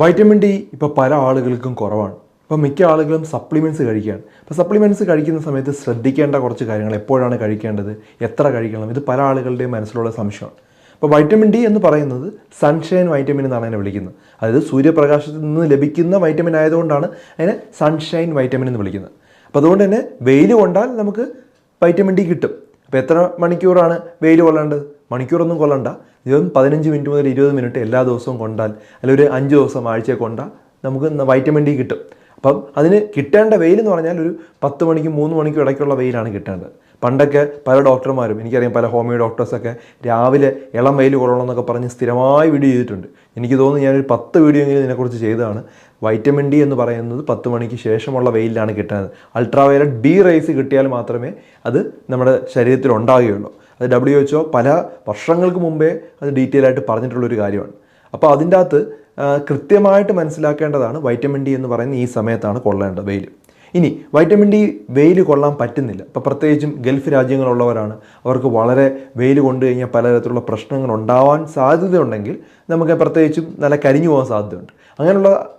Vitamin D ഇപ്പോൾ പല ആളുകൾക്കും കുറവാണ്. ഇപ്പോൾ മിക്ക ആളുകളും സപ്ലിമെന്റ്സ് കഴിക്കുകയാണ്. അപ്പോൾ സപ്ലിമെന്റ്സ് കഴിക്കുന്ന സമയത്ത് ശ്രദ്ധിക്കേണ്ട കുറച്ച് കാര്യങ്ങൾ എപ്പോഴാണ് കഴിക്കേണ്ടത്? എത്ര കഴിക്കണം? ഇത് പല ആളുകളുടെയും മനസ്സിലുള്ള സംശയമാണ്. അപ്പോൾ വൈറ്റമിൻ ഡി എന്ന് പറയുന്നത് സൺഷൈൻ വൈറ്റമിൻ എന്നാണ് അതിനെ വിളിക്കുന്നത്. അതായത് സൂര്യപ്രകാശത്തിൽ നിന്ന് ലഭിക്കുന്ന വൈറ്റമിൻ ആയതുകൊണ്ടാണ് അതിനെ സൺഷൈൻ വൈറ്റമിൻ എന്ന് വിളിക്കുന്നത്. അപ്പോൾ അതുകൊണ്ട് തന്നെ വെയിൽ കൊണ്ടാൽ നമുക്ക് വൈറ്റമിൻ ഡി കിട്ടും. അപ്പോൾ എത്ര മണിക്കൂറാണ് വെയിൽ കൊള്ളേണ്ടത്? മണിക്കൂറൊന്നും കൊള്ളണ്ട. ഇതും പതിനഞ്ച് മിനിറ്റ് മുതൽ ഇരുപത് മിനിറ്റ് എല്ലാ ദിവസവും കൊണ്ടാൽ അല്ലെങ്കിൽ ഒരു അഞ്ച് ദിവസം ആഴ്ച കൊണ്ടാൽ നമുക്ക് വൈറ്റമിൻ ഡി കിട്ടും. അപ്പം അതിന് കിട്ടേണ്ട വെയിൽ എന്ന് പറഞ്ഞാൽ ഒരു പത്ത് മണിക്കും മൂന്ന് മണിക്കും ഇടയ്ക്കുള്ള വെയിലാണ് കിട്ടേണ്ടത്. പണ്ടൊക്കെ പല ഡോക്ടർമാരും എനിക്കറിയാം പല ഹോമിയോ ഡോക്ടേഴ്സൊക്കെ രാവിലെ ഇളം വെയിൽ കൊള്ളണമെന്നൊക്കെ പറഞ്ഞ് സ്ഥിരമായി വീഡിയോ ചെയ്തിട്ടുണ്ട്. എനിക്ക് തോന്നുന്നു ഞാനൊരു പത്ത് വീഡിയോ എങ്കിലും ഇതിനെക്കുറിച്ച് ചെയ്തതാണ്. വൈറ്റമിൻ ഡി എന്ന് പറയുന്നത് പത്ത് മണിക്ക് ശേഷമുള്ള വെയിലാണ് കിട്ടുന്നത് അൾട്രാവയലറ്റ് ബി റൈസ് കിട്ടിയാൽ മാത്രമേ അത് നമ്മുടെ ശരീരത്തിൽ ഉണ്ടാവുകയുള്ളൂ അത് ഡബ്ല്യു എച്ച് പല വർഷങ്ങൾക്ക് മുമ്പേ അത് ഡീറ്റെയിൽ ആയിട്ട് പറഞ്ഞിട്ടുള്ളൊരു കാര്യമാണ്. അപ്പോൾ അതിന്റെ അകത്ത് കൃത്യമായിട്ട് മനസ്സിലാക്കേണ്ടതാണ് വൈറ്റമിൻ ഡി എന്ന് പറയുന്ന ഈ സമയത്താണ് കൊള്ളേണ്ടത് വെയിൽ. ഇനി വൈറ്റമിൻ ഡി വെയിൽ കൊള്ളാൻ പറ്റുന്നില്ല. ഇപ്പോൾ പ്രത്യേകിച്ചും ഗൾഫ് രാജ്യങ്ങളുള്ളവരാണ്. അവർക്ക് വളരെ വെയിൽ കൊണ്ടു കഴിഞ്ഞാൽ പലതരത്തിലുള്ള പ്രശ്നങ്ങൾ ഉണ്ടാവാൻ സാധ്യതയുണ്ടെങ്കിൽ നമുക്ക് പ്രത്യേകിച്ചും നല്ല കരിഞ്ഞു പോകാൻ സാധ്യതയുണ്ട്. അങ്ങനെയുള്ള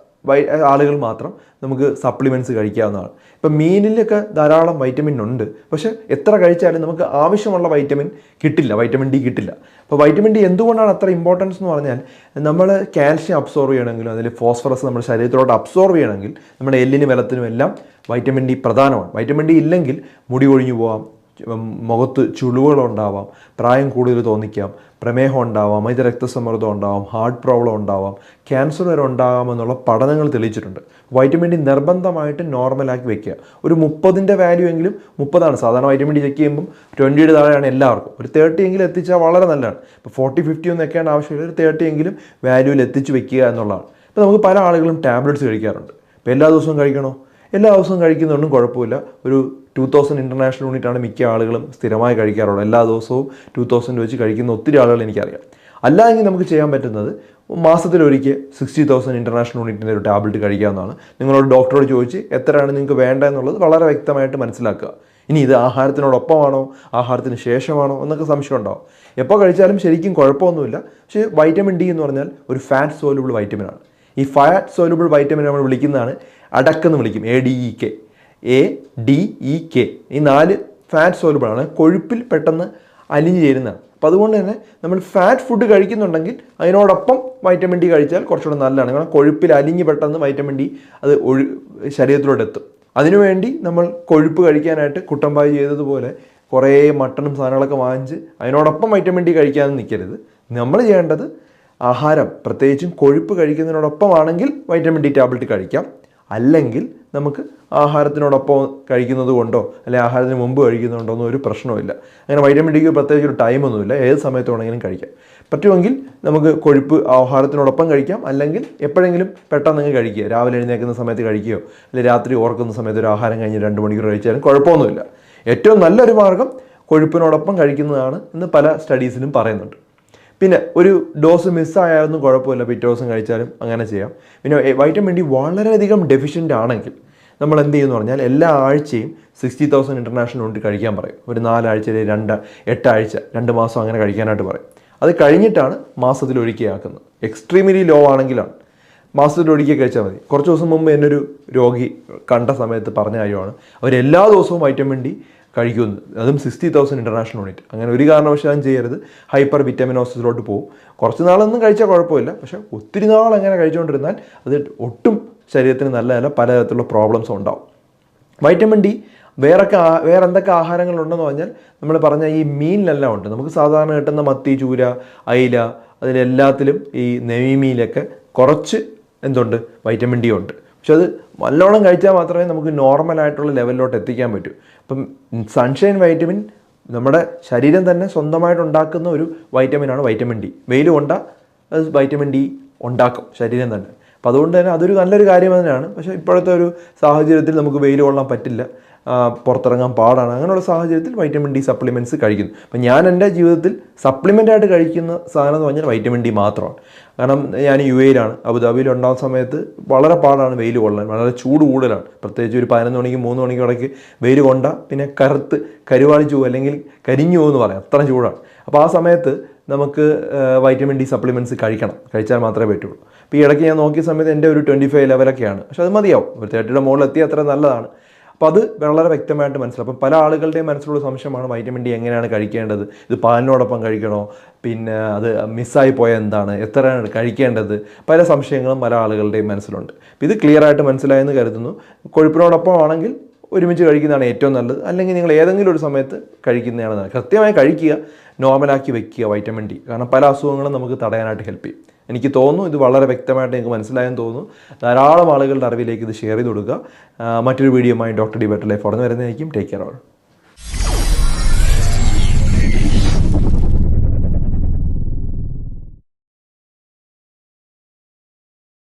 ആളുകൾ മാത്രം നമുക്ക് സപ്ലിമെന്റ്സ് കഴിക്കാവുന്നതാണ്. ഇപ്പം മീനിലൊക്കെ ധാരാളം വൈറ്റമിൻ ഉണ്ട്. പക്ഷേ എത്ര കഴിച്ചാലും നമുക്ക് ആവശ്യമുള്ള വൈറ്റമിൻ കിട്ടില്ല. വൈറ്റമിൻ ഡി കിട്ടില്ല. അപ്പോൾ വൈറ്റമിൻ ഡി എന്തുകൊണ്ടാണ് അത്ര ഇമ്പോർട്ടൻസ് എന്ന് പറഞ്ഞാൽ നമ്മൾ കാൽഷ്യം അബ്സോർവ് ചെയ്യണമെങ്കിലും അതിൽ ഫോസ്ഫറസ് നമ്മുടെ ശരീരത്തിലോട്ട് അബ്സോർവ് ചെയ്യണമെങ്കിൽ നമ്മുടെ എല്ലിന് വെള്ളത്തിനും എല്ലാം വൈറ്റമിൻ ഡി പ്രധാനമാണ്. വൈറ്റമിൻ ഡി ഇല്ലെങ്കിൽ മുടി പോവാം മുഖത്ത് മുഖത്ത് ചുളിവുകളുണ്ടാവാം പ്രായം കൂടുതൽ തോന്നിക്കാം പ്രമേഹം ഉണ്ടാവാം അമിത രക്തസമ്മർദ്ദം ഉണ്ടാവാം ഹാർട്ട് പ്രോബ്ലം ഉണ്ടാവാം ക്യാൻസർ വരെ ഉണ്ടാകാമെന്നുള്ള പഠനങ്ങൾ തെളിയിച്ചിട്ടുണ്ട്. വൈറ്റമിൻ ഡി നിർബന്ധമായിട്ട് നോർമലാക്കി വെക്കുക. ഒരു മുപ്പതിന്റെ വാല്യൂ എങ്കിലും മുപ്പതാണ്. സാധാരണ വൈറ്റമിൻ ഡി ചെക്ക് ചെയ്യുമ്പം ട്വന്റിയുടെ താഴെയാണ് എല്ലാവർക്കും. ഒരു തേർട്ടി എങ്കിലും എത്തിച്ചാൽ വളരെ നല്ലതാണ്. ഇപ്പോൾ ഫോർട്ടി ഫിഫ്റ്റി ഒന്നും വെക്കേണ്ട ആവശ്യമില്ല ഒരു തേർട്ടി എങ്കിലും വാല്യൂവിൽ എത്തിച്ച് വെക്കുക എന്നുള്ളതാണ്. ഇപ്പോൾ നമുക്ക് പല ആളുകളും ടാബ്ലറ്റ്സ് കഴിക്കാറുണ്ട്. ഇപ്പോൾ എല്ലാ ദിവസവും കഴിക്കണോ? എല്ലാ ദിവസവും കഴിക്കുന്നതുകൊണ്ടും കുഴപ്പമില്ല. ഒരു ടു തൗസൻഡ് ഇന്റർനാഷണൽ യൂണിറ്റാണ് മിക്ക ആളുകളും സ്ഥിരമായി കഴിക്കാറുള്ളത്. എല്ലാ ദിവസവും ടു തൗസൻഡ് വെച്ച് കഴിക്കുന്ന ഒത്തിരി ആളുകൾ എനിക്കറിയാം. അല്ലായെങ്കിൽ നമുക്ക് ചെയ്യാൻ പറ്റുന്നത് മാസത്തിലൊരിക്കൽ സിക്സ്റ്റി തൗസൻഡ് ഇന്റർനാഷണൽ യൂണിറ്റിന്റെ ഒരു ടാബ്ലറ്റ് കഴിക്കാവുന്നതാണ്. നിങ്ങളോട് ഡോക്ടറോട് ചോദിച്ച് എത്രയാണ് നിങ്ങൾക്ക് വേണ്ട എന്നുള്ളത് വളരെ വ്യക്തമായിട്ട് മനസ്സിലാക്കുക. ഇനി ഇത് ആഹാരത്തിനോടൊപ്പമാണോ? ആഹാരത്തിന് ശേഷമാണോ? എന്നൊക്കെ സംശയം ഉണ്ടാവും. എപ്പോൾ കഴിച്ചാലും ശരിക്കും കുഴപ്പമൊന്നുമില്ല. പക്ഷേ വൈറ്റമിൻ ഡി എന്ന് പറഞ്ഞാൽ ഒരു ഫാറ്റ് സോലുബിൾ വൈറ്റമിനാണ് ഈ ഫാറ്റ് സോലുബിൾ വൈറ്റമിൻ നമ്മൾ വിളിക്കുന്നതാണ് അടക്കെന്ന് വിളിക്കും A D E K A D E K ഈ നാല് ഫാറ്റ് സോലബിളാണ് കൊഴുപ്പിൽ പെട്ടെന്ന് അലിഞ്ഞു ചേരുന്നതാണ്. അപ്പോൾ അതുകൊണ്ട് തന്നെ നമ്മൾ ഫാറ്റ് ഫുഡ് കഴിക്കുന്നുണ്ടെങ്കിൽ അതിനോടൊപ്പം വൈറ്റമിൻ ഡി കഴിച്ചാൽ കുറച്ചുകൂടെ നല്ലതാണ്. കാരണം കൊഴുപ്പിൽ അലിഞ്ഞ് പെട്ടെന്ന് വൈറ്റമിൻ ഡി അത് ഒഴു ശരീരത്തിലോട്ട് എത്തും. അതിനുവേണ്ടി നമ്മൾ കൊഴുപ്പ് കഴിക്കാനായിട്ട് കുട്ടമ്പായി ചെയ്തതുപോലെ കുറേ മട്ടണും സാധനങ്ങളൊക്കെ വാങ്ങിച്ച് അതിനോടൊപ്പം വൈറ്റമിൻ ഡി കഴിക്കാനും നിൽക്കരുത്. നമ്മൾ ചെയ്യേണ്ടത് ആഹാരം. പ്രത്യേകിച്ചും കൊഴുപ്പ് കഴിക്കുന്നതിനോടൊപ്പമാണെങ്കിൽ വൈറ്റമിൻ ഡി ടാബ്ലറ്റ് കഴിക്കാം. അല്ലെങ്കിൽ നമുക്ക് ആഹാരത്തിനോടൊപ്പം കഴിക്കുന്നത് കൊണ്ടോ അല്ലെങ്കിൽ ആഹാരത്തിന് മുമ്പ് കഴിക്കുന്നുണ്ടോ ഒന്നും ഒരു പ്രശ്നവുമില്ല. അങ്ങനെ വൈറ്റമിൻ ഡിക്ക് പ്രത്യേകിച്ച് ഒരു ടൈമൊന്നുമില്ല ഏത് സമയത്ത് വേണമെങ്കിലും കഴിക്കാം. പറ്റുമെങ്കിൽ നമുക്ക് കൊഴുപ്പ് ആഹാരത്തിനോടൊപ്പം കഴിക്കാം. അല്ലെങ്കിൽ എപ്പോഴെങ്കിലും പെട്ടെന്ന് കഴിക്കുക. രാവിലെ എഴുന്നേൽക്കുന്ന സമയത്ത് കഴിക്കുകയോ അല്ലെങ്കിൽ രാത്രി ഓർക്കുന്ന സമയത്ത് ഒരു ആഹാരം കഴിഞ്ഞ് രണ്ട് മണിക്കൂർ കഴിച്ചാലും കുഴപ്പമൊന്നുമില്ല. ഏറ്റവും നല്ലൊരു മാർഗം കൊഴുപ്പിനോടൊപ്പം കഴിക്കുന്നതാണ് എന്ന് പല സ്റ്റഡീസിലും പറയുന്നുണ്ട്. പിന്നെ ഒരു ഡോസ് മിസ്സായാലൊന്നും കുഴപ്പമില്ല. പിറ്റേ ദിവസം കഴിച്ചാലും അങ്ങനെ ചെയ്യാം. പിന്നെ വൈറ്റമിൻ ഡി വളരെയധികം ഡെഫിഷ്യന്റ് ആണെങ്കിൽ നമ്മൾ എന്ത് ചെയ്യുമെന്ന് പറഞ്ഞാൽ എല്ലാ ആഴ്ചയും സിക്സ്റ്റി തൗസൻഡ് ഇന്റർനാഷണൽ യൂണിറ്റ് കഴിക്കാൻ പറയും. ഒരു നാലാഴ്ചയിൽ രണ്ട് എട്ടാഴ്ച രണ്ട് മാസം അങ്ങനെ കഴിക്കാനായിട്ട് പറയും. അത് കഴിഞ്ഞിട്ടാണ് മാസത്തിൽ ഒരിക്കലാക്കുന്നത് എക്സ്ട്രീമിലി ലോ ആണെങ്കിലാണ്. മാസത്തിൽ ഒരിക്കൽ കഴിച്ചാൽ മതി. കുറച്ച് ദിവസം മുമ്പ് എന്നൊരു രോഗി കണ്ട സമയത്ത് പറഞ്ഞ കാര്യമാണ്. അവർ എല്ലാ ദിവസവും വൈറ്റമിൻ ഡി കഴിക്കുന്നു അതും സിക്സ്റ്റി തൗസൻഡ് ഇന്റർനാഷണൽ യൂണിറ്റ് അങ്ങനെ ഒരു കാരണവശാലും ചെയ്യരുത്. ഹൈപ്പർ വിറ്റമിനോസിസിലോട്ട് പോകും കുറച്ച് നാളൊന്നും കഴിച്ചാൽ കുഴപ്പമില്ല. പക്ഷേ ഒത്തിരി നാൾ അങ്ങനെ കഴിച്ചുകൊണ്ടിരുന്നാൽ അത് ഒട്ടും ശരീരത്തിന് നല്ലതല്ല. പലതരത്തിലുള്ള പ്രോബ്ലംസും ഉണ്ടാവും. വൈറ്റമിൻ ഡി വേറൊക്കെ വേറെ എന്തൊക്കെ ആഹാരങ്ങളുണ്ടെന്ന് പറഞ്ഞാൽ നമ്മൾ പറഞ്ഞ ഈ മീനിലെല്ലാം ഉണ്ട്. നമുക്ക് സാധാരണ കിട്ടുന്ന മത്തി ചൂര അയില അതിലെല്ലാത്തിലും ഈ നെയ്മീനിലൊക്കെ കുറച്ച് എന്തുണ്ട്? വൈറ്റമിൻ ഡി ഉണ്ട്. പക്ഷെ അത് നല്ലോണം കഴിച്ചാൽ മാത്രമേ നമുക്ക് നോർമലായിട്ടുള്ള ലെവലിലോട്ട് എത്തിക്കാൻ പറ്റൂ. അപ്പം സൺഷൈൻ വൈറ്റമിൻ നമ്മുടെ ശരീരം തന്നെ സ്വന്തമായിട്ട് ഉണ്ടാക്കുന്ന ഒരു വൈറ്റമിനാണ് വൈറ്റമിൻ ഡി വെയിൽ കൊണ്ടാൽ അത് വൈറ്റമിൻ ഡി ഉണ്ടാക്കും ശരീരം തന്നെ. അപ്പോൾ അതുകൊണ്ട് തന്നെ അതൊരു നല്ലൊരു കാര്യം തന്നെയാണ്. പക്ഷേ ഇപ്പോഴത്തെ ഒരു സാഹചര്യത്തിൽ നമുക്ക് വെയിൽ കൊള്ളാൻ പറ്റില്ല. പുറത്തിറങ്ങാൻ പാടാണ്. അങ്ങനെയുള്ള സാഹചര്യത്തിൽ വൈറ്റമിൻ ഡി സപ്ലിമെന്റ്സ് കഴിക്കുന്നു. അപ്പം ഞാൻ എന്റെ ജീവിതത്തിൽ സപ്ലിമെന്റായിട്ട് കഴിക്കുന്ന സാധനം എന്ന് പറഞ്ഞാൽ വൈറ്റമിൻ ഡി മാത്രമാണ്. കാരണം ഞാൻ യു എയിലാണ് അബുദാബിയിൽ ഉണ്ടാകുന്ന സമയത്ത് വളരെ പാടാണ് വെയിൽ കൊള്ളാൻ. വളരെ ചൂട് കൂടുതലാണ്. പ്രത്യേകിച്ച് ഒരു പതിനൊന്ന് മണിക്ക് മൂന്ന് മണിക്ക് ഇടയ്ക്ക് വെയിൽ കൊണ്ട പിന്നെ കറുത്ത് കരുവാളിച്ചു പോകും അല്ലെങ്കിൽ കരിഞ്ഞു പോകുമെന്ന് പറയാം. അത്ര ചൂടാണ്. അപ്പോൾ ആ സമയത്ത് നമുക്ക് വൈറ്റമിൻ ഡി സപ്ലിമെന്റ്സ് കഴിക്കണം. കഴിച്ചാൽ മാത്രമേ പറ്റുള്ളൂ. അപ്പോൾ ഈ ഇടയ്ക്ക് ഞാൻ നോക്കിയ സമയത്ത് എന്റെ ഒരു ട്വന്റി ഫൈവ് ലെവലൊക്കെയാണ് പക്ഷെ അത് മതിയാവും. ഒരു തേർട്ടിയുടെ മുകളിൽ എത്തിയ അത്ര നല്ലതാണ്. അപ്പോൾ അത് വളരെ വ്യക്തമായിട്ട് മനസ്സിലാവും അപ്പം പല ആളുകളുടെയും മനസ്സിലുള്ള സംശയമാണ് വൈറ്റമിൻ ഡി എങ്ങനെയാണ് കഴിക്കേണ്ടത്? ഇത് പാലിനോടൊപ്പം കഴിക്കണോ? പിന്നെ അത് മിസ്സായി പോയ എന്താണ്? എത്രയാണ് കഴിക്കേണ്ടത്? പല സംശയങ്ങളും പല ആളുകളുടെയും മനസ്സിലുണ്ട്. അപ്പം ഇത് ക്ലിയർ ആയിട്ട് മനസ്സിലായെന്ന് കരുതുന്നു. കൊഴുപ്പിനോടൊപ്പം ആണെങ്കിൽ ഒരുമിച്ച് കഴിക്കുന്നതാണ് ഏറ്റവും നല്ലത്. അല്ലെങ്കിൽ നിങ്ങൾ ഏതെങ്കിലും ഒരു സമയത്ത് കഴിക്കുന്നതാണ് നല്ലത്. കൃത്യമായി കഴിക്കുക നോർമലാക്കി വെക്കുക വൈറ്റമിൻ ഡി കാരണം പല അസുഖങ്ങളും നമുക്ക് തടയാനായിട്ട് ഹെൽപ്പ് ചെയ്യും. എനിക്ക് തോന്നുന്നു ഇത് വളരെ വ്യക്തമായിട്ട് നിങ്ങൾക്ക് മനസ്സിലായെന്ന് തോന്നുന്നു. ധാരാളം ആളുകളുടെ അറിവിലേക്ക് ഇത് ഷെയർ ചെയ്ത് കൊടുക്കുക. മറ്റൊരു വീഡിയോയുമായി ഡോക്ടർ ഡി ബെറ്റർ ലൈഫ് ഉടനെ വരുന്നതായിരിക്കും ടേക്ക് കെയർ ഓൾ